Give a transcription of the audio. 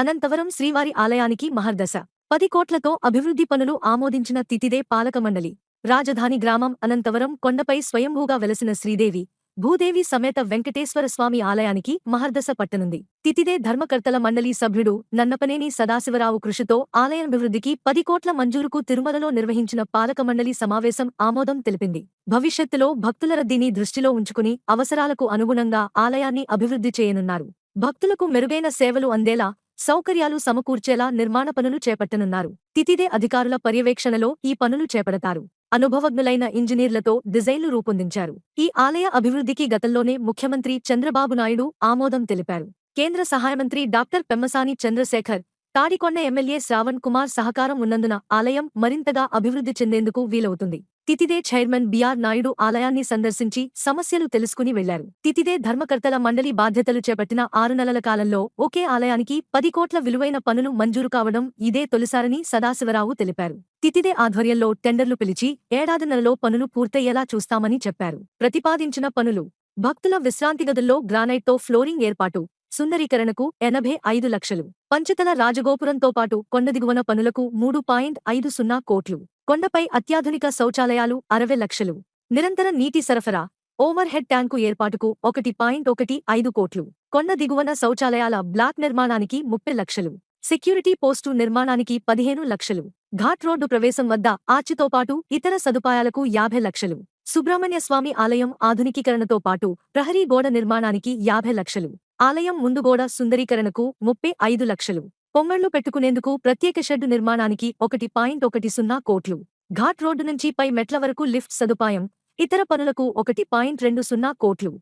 అనంతవరం శ్రీవారి ఆలయానికి మహర్దశ. పది కోట్లతో అభివృద్ధి పనులు ఆమోదించిన తితిదే పాలకమండలి రాజధాని గ్రామం అనంతవరం కొండపై స్వయంభూగా వెలసిన శ్రీదేవి భూదేవి సమేత వెంకటేశ్వర స్వామి ఆలయానికి మహర్దశ పట్టనుంది. తితిదే ధర్మకర్తల మండలి సభ్యుడు నన్నపనేని సదాశివరావు కృషితో ఆలయాభివృద్ధికి పది కోట్ల మంజూరుకు తిరుమలలో నిర్వహించిన పాలక మండలి సమావేశం ఆమోదం తెలిపింది. భవిష్యత్తులో భక్తుల రద్దీని దృష్టిలో ఉంచుకుని అవసరాలకు అనుగుణంగా ఆలయాన్ని అభివృద్ధి చేయనున్నారు. భక్తులకు మెరుగైన సేవలు అందేలా సౌకర్యాలు సమకూర్చేలా నిర్మాణ పనులు చేపట్టనున్నారు. తితిదే అధికారుల పర్యవేక్షణలో ఈ పనులు చేపడతారు. అనుభవజ్ఞులైన ఇంజనీర్లతో డిజైన్లు రూపొందించారు. ఈ ఆలయ అభివృద్ధికి గతంలోనే ముఖ్యమంత్రి చంద్రబాబు నాయుడు ఆమోదం తెలిపారు. కేంద్ర సహాయ మంత్రి డాక్టర్ పెమ్మసాని చంద్రశేఖర్ తాడికొండ ఎమ్మెల్యే శ్రావణ్ కుమార్ సహకారం ఉన్నందున ఆలయం మరింతగా అభివృద్ధి చెందేందుకు వీలవుతుంది. తితిదే చైర్మన్ బిఆర్ నాయుడు ఆలయాన్ని సందర్శించి సమస్యలు తెలుసుకుని వెళ్ళారు. తితిదే ధర్మకర్తల మండలి బాధ్యతలు చేపట్టిన ఆరు నెలల కాలంలో ఒకే ఆలయానికి పది కోట్ల విలువైన పనులు మంజూరు కావడం ఇదే తొలిసారని సదాశివరావు తెలిపారు. తితిదే ఆధ్వర్యంలో టెండర్లు పిలిచి ఏడాదిన్నరలో పనులు పూర్తయ్యేలా చూస్తామని చెప్పారు. ప్రతిపాదించిన పనులు భక్తుల విశ్రాంతి గదుల్లో గ్రానైట్తో ఫ్లోరింగ్ ఏర్పాటు సుందరీకరణకు ఎనభై ఐదు లక్షలు. పంచతల రాజగోపురంతో పాటు కొండ దిగువన పనులకు మూడు పాయింట్ ఐదు సున్నా కోట్లు. కొండపై అత్యాధునిక శౌచాలయాలు అరవై లక్షలు. నిరంతర నీటి సరఫరా ఓవర్ హెడ్ ట్యాంకు ఏర్పాటుకు ఒకటి పాయింట్ ఒకటి ఐదు కోట్లు. కొండ దిగువన శౌచాలయాల బ్లాక్ నిర్మాణానికి ముప్పై లక్షలు. సెక్యూరిటీ పోస్టు నిర్మాణానికి పదిహేను లక్షలు. ఘాట్ రోడ్డు ప్రవేశం వద్ద ఆర్చితో పాటు ఇతర సదుపాయాలకు యాభై లక్షలు. సుబ్రహ్మణ్య స్వామి ఆలయం ఆధునికీకరణతో పాటు ప్రహరీ గోడ నిర్మాణానికి యాభై లక్షలు. ఆలయం ముందుగోడ సుందరీకరణకు ముప్పై ఐదు లక్షలు. పొంగళ్ళు పెట్టుకునేందుకు ప్రత్యేక షెడ్డు నిర్మాణానికి ఒకటి పాయింట్ ఒకటి సున్నా కోట్లు. ఘాట్ రోడ్డు నుంచి పై మెట్ల వరకు లిఫ్ట్ సదుపాయం ఇతర పనులకు ఒకటి పాయింట్ రెండు సున్నా కోట్లు.